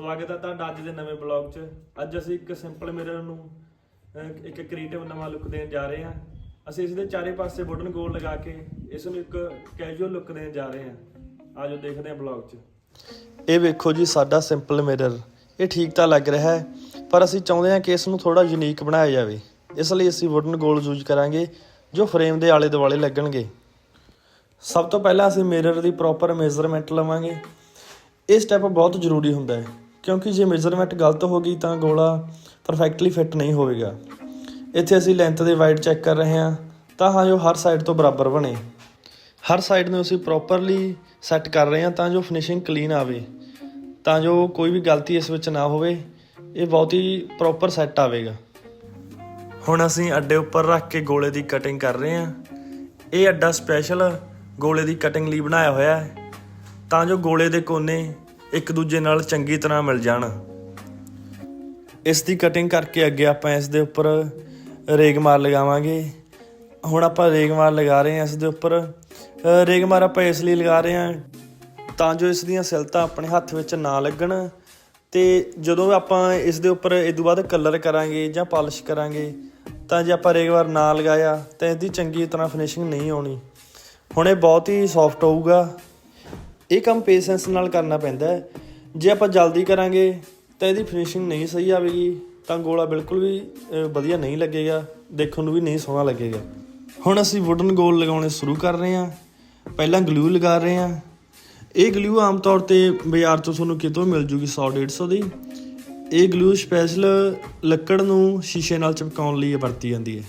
ਸਵਾਗਤ ਹੈ ਤੁਹਾਡਾ ਅੱਜ ਦੇ ਨਵੇਂ ਬਲੌਗ 'ਚ। ਅੱਜ ਅਸੀਂ ਇੱਕ ਸਿੰਪਲ ਮਿਰਰ ਨੂੰ ਅਹ, ਇੱਕ ਕ੍ਰੀਏਟਿਵ ਨਵਾਂ ਲੁੱਕ ਦੇਣ ਜਾ ਰਹੇ ਹਾਂ। ਅਸੀਂ ਇਸ ਦੇ ਚਾਰੇ ਪਾਸੇ ਵੁਡਨ ਗੋਲ ਲਗਾ ਕੇ ਇਸ ਨੂੰ ਇੱਕ ਕੈਜੂਅਲ ਲੁੱਕ ਦੇਣ ਜਾ ਰਹੇ ਹਾਂ। ਆਜੋ ਦੇਖਦੇ ਹਾਂ ਬਲੌਗ 'ਚ। ਇਹ ਵੇਖੋ ਜੀ ਸਾਡਾ ਸਿੰਪਲ ਮਿਰਰ ਇਹ ਠੀਕ ਤਾਂ ਲੱਗ ਰਿਹਾ ਹੈ ਪਰ ਅਸੀਂ ਚਾਹੁੰਦੇ ਹਾਂ ਕਿ ਇਸ ਨੂੰ ਥੋੜਾ ਯੂਨੀਕ ਬਣਾਇਆ ਜਾਵੇ। ਇਸ ਲਈ ਅਸੀਂ ਵੁਡਨ ਗੋਲ ਯੂਜ਼ ਕਰਾਂਗੇ ਜੋ ਫਰੇਮ ਦੇ ਆਲੇ ਦੁਆਲੇ ਲੱਗਣਗੇ। ਸਭ ਤੋਂ ਪਹਿਲਾਂ ਅਸੀਂ ਮਿਰਰ ਦੀ ਪ੍ਰੋਪਰ ਮੇਜ਼ਰਮੈਂਟ ਲਵਾਂਗੇ। ਇਹ ਸਟੈਪ ਬਹੁਤ ਜ਼ਰੂਰੀ ਹੁੰਦਾ ਹੈ। ਕਿਉਂਕਿ ਜੇ ਮੇਜ਼ਰਮੈਂਟ ਗਲਤ ਹੋ ਗਈ ਤਾਂ ਗੋਲਾ ਪਰਫੈਕਟਲੀ ਫਿੱਟ ਨਹੀਂ ਹੋਵੇਗਾ। ਇੱਥੇ ਅਸੀਂ ਲੈਂਥ ਦੇ ਵਾਈਡ ਚੈੱਕ ਕਰ ਰਹੇ ਹਾਂ, ਤਾਂ ਹਾਂ ਜੋ ਹਰ ਸਾਈਡ ਤੋਂ ਬਰਾਬਰ ਬਣੇ। ਹਰ ਸਾਈਡ ਨੂੰ ਅਸੀਂ ਪ੍ਰੋਪਰਲੀ ਸੈੱਟ ਕਰ ਰਹੇ ਹਾਂ ਤਾਂ ਜੋ ਫਿਨਿਸ਼ਿੰਗ ਕਲੀਨ ਆਵੇ। ਤਾਂ ਜੋ ਕੋਈ ਵੀ ਗਲਤੀ ਇਸ ਵਿੱਚ ਨਾ ਹੋਵੇ, ਇਹ ਬਹੁਤ ਹੀ ਪ੍ਰੋਪਰ ਸੈੱਟ ਆਵੇਗਾ। ਹੁਣ ਅਸੀਂ ਅੱਡੇ ਉੱਪਰ ਰੱਖ ਕੇ ਗੋਲੇ ਦੀ ਕਟਿੰਗ ਕਰ ਰਹੇ ਹਾਂ। ਇਹ ਅੱਡਾ ਸਪੈਸ਼ਲ ਗੋਲੇ ਦੀ ਕਟਿੰਗ ਲਈ ਬਣਾਇਆ ਹੋਇਆ ਹੈ। ਤਾਂ ਜੋ ਗੋਲੇ ਦੇ ਕੋਨੇ ਇੱਕ ਦੂਜੇ ਨਾਲ ਚੰਗੀ ਤਰ੍ਹਾਂ ਮਿਲ ਜਾਣ। ਇਸ ਦੀ ਕਟਿੰਗ ਕਰਕੇ ਅੱਗੇ ਆਪਾਂ ਇਸ ਦੇ ਉੱਪਰ ਰੇਗਮਾਰ ਲਗਾਵਾਂਗੇ। ਹੁਣ ਆਪਾਂ ਰੇਗਮਾਰ ਲਗਾ ਰਹੇ ਹਾਂ ਇਸ ਦੇ ਉੱਪਰ। ਅ, ਰੇਗਮਾਰ ਆਪਾਂ ਇਸ ਲਈ ਲਗਾ ਰਹੇ ਹਾਂ ਤਾਂ ਜੋ ਇਸ ਦੀਆਂ ਸਿਲਤਾਂ ਆਪਣੇ ਹੱਥ ਵਿੱਚ ਨਾ ਲੱਗਣ ਤੇ ਜਦੋਂ ਆਪਾਂ ਇਸ ਦੇ ਉੱਪਰ ਇਸ ਤੋਂ ਬਾਅਦ ਕਲਰ ਕਰਾਂਗੇ ਜਾਂ ਪਾਲਿਸ਼ ਕਰਾਂਗੇ ਤਾਂ ਜੇ ਆਪਾਂ ਰੇਗਮਾਰ ਨਾ ਲਗਾਇਆ ਤਾਂ ਇਹਦੀ ਚੰਗੀ ਤਰ੍ਹਾਂ ਫਿਨਿਸ਼ਿੰਗ ਨਹੀਂ ਆਉਣੀ ਹੁਣ ਇਹ ਬਹੁਤ ਹੀ ਸੌਫਟ ਹੋਊਗਾ। ਇਹ ਕੰਮ ਪੇਸ਼ੈਂਸ ਨਾਲ ਕਰਨਾ ਪੈਂਦਾ ਜੇ ਆਪਾਂ ਜਲਦੀ ਕਰਾਂਗੇ ਤਾਂ ਇਹਦੀ ਫਿਨਿਸ਼ਿੰਗ ਨਹੀਂ ਸਹੀ ਆਵੇਗੀ, ਤਾਂ ਗੋਲਾ ਬਿਲਕੁਲ ਵੀ ਵਧੀਆ ਨਹੀਂ ਲੱਗੇਗਾ, ਦੇਖਣ ਨੂੰ ਵੀ ਨਹੀਂ ਸੋਹਣਾ ਲੱਗੇਗਾ। ਹੁਣ ਅਸੀਂ ਵੁਡਨ ਗੋਲ ਲਗਾਉਣੇ ਸ਼ੁਰੂ ਕਰ ਰਹੇ ਹਾਂ। ਪਹਿਲਾਂ ਗਲੂ ਲਗਾ ਰਹੇ ਹਾਂ। ਇਹ ਗਲੂ ਆਮ ਤੌਰ ਤੇ ਬਾਜ਼ਾਰ ਤੋਂ ਤੁਹਾਨੂੰ ਕਿਤੋਂ ਮਿਲ ਜੂਗੀ 100 150 ਦੀ। ਇਹ ਗਲੂ ਸਪੈਸ਼ਲ ਲੱਕੜ ਨੂੰ ਸ਼ੀਸ਼ੇ ਨਾਲ ਚਿਪਕਾਉਣ ਲਈ ਵਰਤੀ ਜਾਂਦੀ ਹੈ।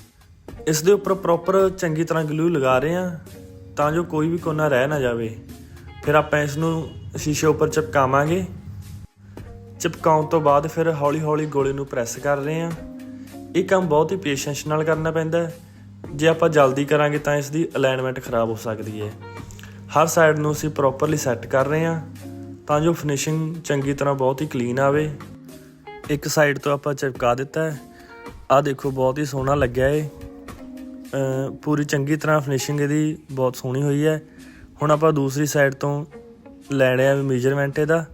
ਇਸ ਦੇ ਉੱਪਰ ਪ੍ਰੋਪਰ ਚੰਗੀ ਤਰ੍ਹਾਂ ਗਲੂ ਲਗਾ ਰਹੇ ਹਾਂ, ਤਾਂ ਜੋ ਕੋਈ ਵੀ ਕੋਨਾ ਰਹਿ ਨਾ ਜਾਵੇ। ਫਿਰ ਆਪਾਂ ਇਸ ਨੂੰ ਸ਼ੀਸ਼ੇ ਉੱਪਰ ਚਿਪਕਾਵਾਂਗੇ। ਚਿਪਕਾਉਣ ਤੋਂ ਬਾਅਦ ਫਿਰ ਹੌਲੀ-ਹੌਲੀ ਗੋਲੇ ਨੂੰ ਪ੍ਰੈਸ ਕਰ ਰਹੇ ਹਾਂ। ਇਹ ਕੰਮ ਬਹੁਤ ਹੀ ਪੇਸ਼ੈਂਸ ਨਾਲ ਕਰਨਾ ਪੈਂਦਾ ਹੈ। ਜੇ ਆਪਾਂ ਜਲਦੀ ਕਰਾਂਗੇ ਤਾਂ ਇਸ ਦੀ ਅਲਾਈਨਮੈਂਟ ਖਰਾਬ ਹੋ ਸਕਦੀ ਹੈ। ਹਰ ਸਾਈਡ ਨੂੰ ਅਸੀਂ ਪ੍ਰੋਪਰਲੀ ਸੈੱਟ ਕਰ ਰਹੇ ਹਾਂ ਤਾਂ ਜੋ ਫਿਨਿਸ਼ਿੰਗ ਚੰਗੀ ਤਰ੍ਹਾਂ ਬਹੁਤ ਹੀ ਕਲੀਨ ਆਵੇ। ਇੱਕ ਸਾਈਡ ਤੋਂ ਆਪਾਂ ਚਿਪਕਾ ਦਿੱਤਾ ਹੈ। ਆਹ ਦੇਖੋ, ਬਹੁਤ ਹੀ ਸੋਹਣਾ ਲੱਗਿਆ ਏ ਪੂਰੀ ਚੰਗੀ ਤਰ੍ਹਾਂ ਫਿਨਿਸ਼ਿੰਗ ਇਹਦੀ ਬਹੁਤ ਸੋਹਣੀ ਹੋਈ ਹੈ। ਹੁਣ ਆਪਾਂ ਦੂਸਰੀ ਸਾਈਡ ਤੋਂ ਲੈਣੇ ਆ ਮੇਜਰਮੈਂਟ ਇਹਦਾ।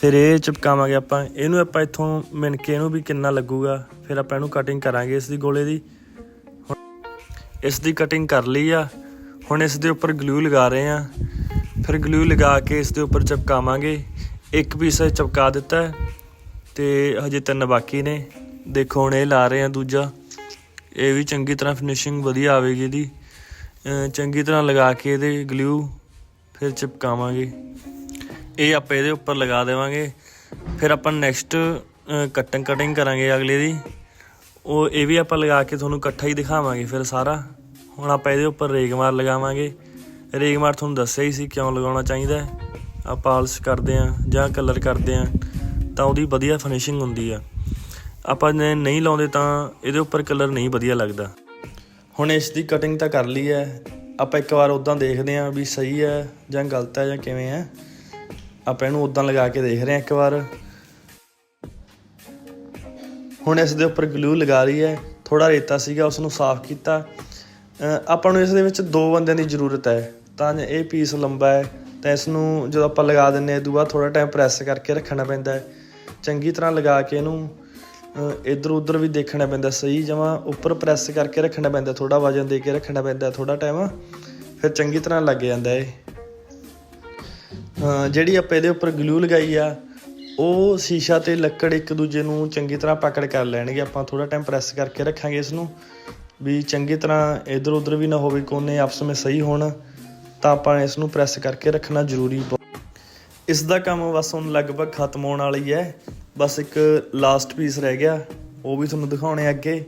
ਫਿਰ ਇਹ ਚਿਪਕਾਵਾਂਗੇ ਆਪਾਂ। ਇਹਨੂੰ ਆਪਾਂ ਇੱਥੋਂ ਮਿਣ ਕੇ ਇਹਨੂੰ ਵੀ ਕਿੰਨਾ ਲੱਗੂਗਾ, ਫਿਰ ਆਪਾਂ ਇਹਨੂੰ ਕਟਿੰਗ ਕਰਾਂਗੇ ਇਸ ਦੀ ਗੋਲੇ ਦੀ। ਹੁਣ ਇਸ ਦੀ ਕਟਿੰਗ ਕਰ ਲਈ ਆ। ਹੁਣ ਇਸ ਦੇ ਉੱਪਰ ਗਲੂ ਲਗਾ ਰਹੇ ਆ। ਫਿਰ ਗਲੂ ਲਗਾ ਕੇ ਇਸ ਦੇ ਉੱਪਰ ਚਿਪਕਾਵਾਂਗੇ। ਇੱਕ ਪੀਸ ਚਿਪਕਾ ਦਿੱਤਾ ਹੈ ਤੇ ਹਜੇ ਤਿੰਨ ਬਾਕੀ ਨੇ। ਦੇਖੋ ਹੁਣ ਇਹ ਲਾ ਰਹੇ ਆ ਦੂਜਾ। ਇਹ ਵੀ ਚੰਗੀ ਤਰ੍ਹਾਂ ਫਿਨਿਸ਼ਿੰਗ ਵਧੀਆ ਆਵੇਗੀ ਇਹਦੀ। ਚੰਗੀ ਤਰ੍ਹਾਂ ਲਗਾ ਕੇ ਇਹਦੇ ਗਲੂ ਫਿਰ ਚਿਪਕਾਵਾਂਗੇ। ਇਹ ਆਪਾਂ ਇਹਦੇ ਉੱਪਰ ਲਗਾ ਦੇਵਾਂਗੇ। ਫਿਰ ਆਪਾਂ ਨੈਕਸਟ ਕਟਿੰਗ ਕਟਿੰਗ ਕਰਾਂਗੇ ਅਗਲੇ ਦੀ। ਉਹ ਇਹ ਵੀ ਆਪਾਂ ਲਗਾ ਕੇ ਤੁਹਾਨੂੰ ਇਕੱਠਾ ਹੀ ਦਿਖਾਵਾਂਗੇ ਫਿਰ ਸਾਰਾ। ਹੁਣ ਆਪਾਂ ਇਹਦੇ ਉੱਪਰ ਰੇਗਮਾਰ ਲਗਾਵਾਂਗੇ। ਰੇਗਮਾਰ ਤੁਹਾਨੂੰ ਦੱਸਿਆ ਹੀ ਸੀ ਕਿਉਂ ਲਗਾਉਣਾ ਚਾਹੀਦਾ ਹੈ। ਆਪਾਂ ਪਾਲਿਸ਼ ਕਰਦੇ ਆ ਜਾਂ ਕਲਰ ਕਰਦੇ ਆ ਤਾਂ ਉਹਦੀ ਵਧੀਆ ਫਿਨਿਸ਼ਿੰਗ ਹੁੰਦੀ ਆ। ਆਪਾਂ ਜੇ ਨਹੀਂ ਲਾਉਂਦੇ ਤਾਂ ਇਹਦੇ ਉੱਪਰ ਕਲਰ ਨਹੀਂ ਵਧੀਆ ਲੱਗਦਾ। ਹੁਣ ਇਸ ਦੀ ਕਟਿੰਗ ਤਾਂ ਕਰ ਲਈ ਹੈ। ਆਪਾਂ ਇੱਕ ਵਾਰ ਉਦਾਂ ਦੇਖਦੇ ਹਾਂ ਵੀ ਸਹੀ ਹੈ ਜਾਂ ਗਲਤ ਹੈ ਜਾਂ ਕਿਵੇਂ ਹੈ। ਆਪਾਂ ਇਹਨੂੰ ਉਦਾਂ ਲਗਾ ਕੇ ਦੇਖ ਰਹੇ ਹਾਂ ਇੱਕ ਵਾਰ। ਹੁਣ ਇਸ ਦੇ ਉੱਪਰ ਗਲੂ ਲਗਾ ਲਈ ਹੈ। ਥੋੜਾ ਰੇਤਾ ਸੀਗਾ ਉਸ ਨੂੰ ਸਾਫ਼ ਕੀਤਾ। ਆਪਾਂ ਨੂੰ ਇਸ ਦੇ ਵਿੱਚ ਦੋ ਬੰਦਿਆਂ ਦੀ ਜ਼ਰੂਰਤ ਹੈ। ਤਾਂ ਇਹ ਪੀਸ ਲੰਬਾ ਹੈ, ਤਾਂ ਇਸ ਨੂੰ ਜਦੋਂ ਆਪਾਂ ਲਗਾ ਦਿੰਨੇ ਆ ਦੂਆ ਥੋੜਾ ਟਾਈਮ ਪ੍ਰੈਸ ਕਰਕੇ ਰੱਖਣਾ ਪੈਂਦਾ ਹੈ। ਚੰਗੀ ਤਰ੍ਹਾਂ ਲਗਾ ਕੇ ਇਹਨੂੰ ਇਧਰ ਉਧਰ ਵੀ ਦੇਖਣਾ ਪੈਂਦਾ ਸਹੀ ਜਮਾ, ਉੱਪਰ ਪ੍ਰੈਸ ਕਰਕੇ ਰੱਖਣਾ ਪੈਂਦਾ ਥੋੜਾ ਵਜਨ ਦੇ ਕੇ ਰੱਖਣਾ ਪੈਂਦਾ ਥੋੜਾ ਟਾਈਮ ਫਿਰ ਚੰਗੀ ਤਰ੍ਹਾਂ ਲੱਗ ਜਾਂਦਾ ਏ ਜਿਹੜੀ ਆਪਾਂ ਇਹਦੇ ਉੱਪਰ ਗਲੂ ਲਗਾਈ ਆ, ਉਹ ਸ਼ੀਸ਼ਾ ਤੇ ਲੱਕੜ ਇੱਕ ਦੂਜੇ ਨੂੰ ਚੰਗੀ ਤਰ੍ਹਾਂ ਪਕੜ ਕਰ ਲੈਣਗੇ, ਆਪਾਂ ਥੋੜਾ ਟਾਈਮ ਪ੍ਰੈਸ ਕਰਕੇ ਰੱਖਾਂਗੇ ਇਸ ਨੂੰ। ਵੀ ਚੰਗੀ ਤਰ੍ਹਾਂ ਇਧਰ ਉਧਰ ਵੀ ਨਾ ਹੋਵੇ, ਕੋਨੇ ਆਪਸ ਵਿੱਚ ਸਹੀ ਹੋਣ, ਤਾਂ ਆਪਾਂ ਇਸ ਨੂੰ ਪ੍ਰੈਸ ਕਰਕੇ ਰੱਖਣਾ ਜ਼ਰੂਰੀ ਬਹੁਤ। ਇਸ ਦਾ ਕੰਮ ਬਸ ਹੁਣ ਲਗਭਗ ਖਤਮ ਹੋਣ ਵਾਲੀ ਹੈ। ਬਸ ਇੱਕ ਲਾਸਟ ਪੀਸ ਰਹਿ ਗਿਆ, ਉਹ ਵੀ ਤੁਹਾਨੂੰ ਦਿਖਾਉਣੇ ਅੱਗੇ।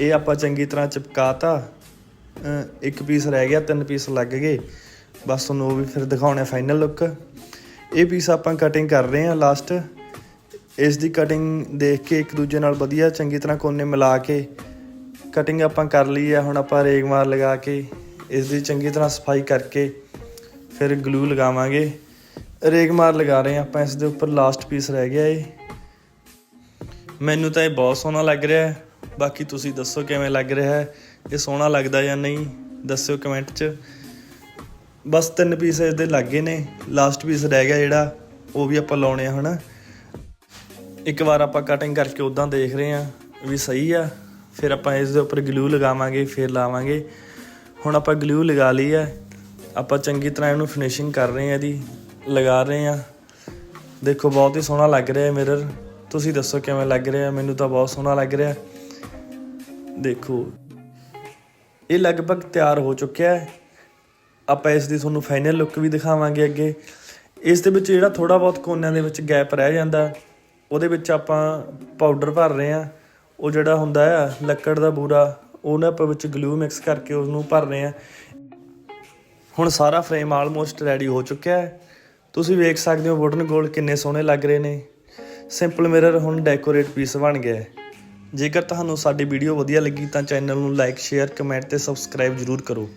ਇਹ ਆਪਾਂ ਚੰਗੀ ਤਰ੍ਹਾਂ ਚਿਪਕਾਤਾ। ਅਹ ਇੱਕ ਪੀਸ ਰਹਿ ਗਿਆ, ਤਿੰਨ ਪੀਸ ਲੱਗ ਗਏ। ਬਸ ਤੁਹਾਨੂੰ ਉਹ ਵੀ ਫਿਰ ਦਿਖਾਉਣੇ ਫਾਈਨਲ ਲੁੱਕ ਇਹ ਪੀਸ ਆਪਾਂ ਕਟਿੰਗ ਕਰ ਰਹੇ ਹਾਂ ਲਾਸਟ ਇਸ ਦੀ ਕਟਿੰਗ ਦੇਖ ਕੇ ਇੱਕ ਦੂਜੇ ਨਾਲ ਵਧੀਆ ਚੰਗੀ ਤਰ੍ਹਾਂ ਕੋਨੇ ਮਿਲਾ ਕੇ ਕਟਿੰਗ ਆਪਾਂ ਕਰ ਲਈ ਆ। ਹੁਣ ਆਪਾਂ ਰੇਗਮਾਰ ਲਗਾ ਕੇ ਇਸ ਦੀ ਚੰਗੀ ਤਰ੍ਹਾਂ ਸਫ਼ਾਈ ਕਰਕੇ ਫਿਰ ਗਲੂ ਲਗਾਵਾਂਗੇ। ਰੇਗਮਾਰ ਲਗਾ ਰਹੇ ਹਾਂ ਆਪਾਂ, ਇਸ ਦੇ ਉੱਪਰ ਲਾਸਟ ਪੀਸ ਰਹਿ ਗਿਆ ਇਹ। ਮੈਨੂੰ ਤਾਂ ਇਹ ਬਹੁਤ ਸੋਹਣਾ ਲੱਗ ਰਿਹਾ ਹੈ। ਬਾਕੀ ਤੁਸੀਂ ਦੱਸੋ ਕਿਵੇਂ ਲੱਗ ਰਿਹਾ ਹੈ? ਇਹ ਸੋਹਣਾ ਲੱਗਦਾ ਜਾਂ ਨਹੀਂ? ਦੱਸਿਓ ਕਮੈਂਟ 'ਚ। ਬਸ ਤਿੰਨ ਪੀਸ ਇਹਦੇ ਲੱਗੇ ਨੇ। ਲਾਸਟ ਪੀਸ ਰਹਿ ਗਿਆ ਜਿਹੜਾ, ਉਹ ਵੀ ਆਪਾਂ ਲਾਉਣੇ ਆ, ਹਨਾ? ਇੱਕ ਵਾਰ ਆਪਾਂ ਕਟਿੰਗ ਕਰਕੇ ਉਦਾਂ ਦੇਖ ਰਹੇ ਆ ਵੀ ਸਹੀ ਆ। ਫਿਰ ਆਪਾਂ ਇਸ ਦੇ ਉੱਪਰ ਗਲੂ ਲਗਾਵਾਂਗੇ, ਫਿਰ ਲਾਵਾਂਗੇ। ਹੁਣ ਆਪਾਂ ਗਲੂ ਲਗਾ ਲਈ ਆ। ਆਪਾਂ ਚੰਗੀ ਤਰ੍ਹਾਂ ਇਹਨੂੰ ਫਿਨਿਸ਼ਿੰਗ ਕਰ ਰਹੇ ਆ ਇਹਦੀ। ਲਗਾ ਰਹੇ ਆ ਦੇਖੋ, ਬਹੁਤ ਹੀ ਸੋਹਣਾ ਲੱਗ ਰਿਹਾ ਹੈ ਮਿਰਰ ਤੁਸੀਂ ਦੱਸੋ ਕਿਵੇਂ ਲੱਗ ਰਿਹਾ? ਮੈਨੂੰ ਤਾਂ ਬਹੁਤ ਸੋਹਣਾ ਲੱਗ ਰਿਹਾ। ਦੇਖੋ, ਇਹ ਲਗਭਗ ਤਿਆਰ ਹੋ ਚੁੱਕਿਆ ਹੈ। ਆਪਾਂ ਇਸ ਦੀ ਤੁਹਾਨੂੰ ਫਾਈਨਲ ਲੁੱਕ ਵੀ ਦਿਖਾਵਾਂਗੇ ਅੱਗੇ। ਇਸ ਦੇ ਵਿੱਚ ਜਿਹੜਾ ਥੋੜਾ ਬਹੁਤ ਕੋਨਿਆਂ ਦੇ ਵਿੱਚ ਗੈਪ ਰਹਿ ਜਾਂਦਾ, ਉਹਦੇ ਵਿੱਚ ਆਪਾਂ ਪਾਊਡਰ ਭਰ ਰਹੇ ਆ ਉਹ ਜਿਹੜਾ ਹੁੰਦਾ ਆ, ਲੱਕੜ ਦਾ ਬੂਰਾ, ਉਹਨਾਂ ਆਪਾਂ ਵਿੱਚ ਗਲੂ ਮਿਕਸ ਕਰਕੇ ਉਸ ਨੂੰ ਭਰ ਰਹੇ ਆ ਹੁਣ ਸਾਰਾ ਫਰੇਮ ਆਲਮੋਸਟ ਰੈਡੀ ਹੋ ਚੁੱਕਿਆ ਹੈ। ਤੁਸੀਂ ਵੇਖ ਸਕਦੇ ਹੋ ਵੁਡਨ ਗੋਲ ਕਿੰਨੇ ਸੋਹਣੇ ਲੱਗ ਰਹੇ ਨੇ। ਸਿੰਪਲ ਮਿਰਰ ਹੁਣ ਡੈਕੋਰੇਟ ਪੀਸ ਬਣ ਗਿਆ ਹੈ। ਜੇਕਰ ਤੁਹਾਨੂੰ ਸਾਡੀ ਵੀਡੀਓ ਵਧੀਆ ਲੱਗੀ ਤਾਂ ਚੈਨਲ ਨੂੰ ਲਾਈਕ ਸ਼ੇਅਰ ਕਮੈਂਟ ਤੇ ਸਬਸਕ੍ਰਾਈਬ ਜ਼ਰੂਰ ਕਰੋ।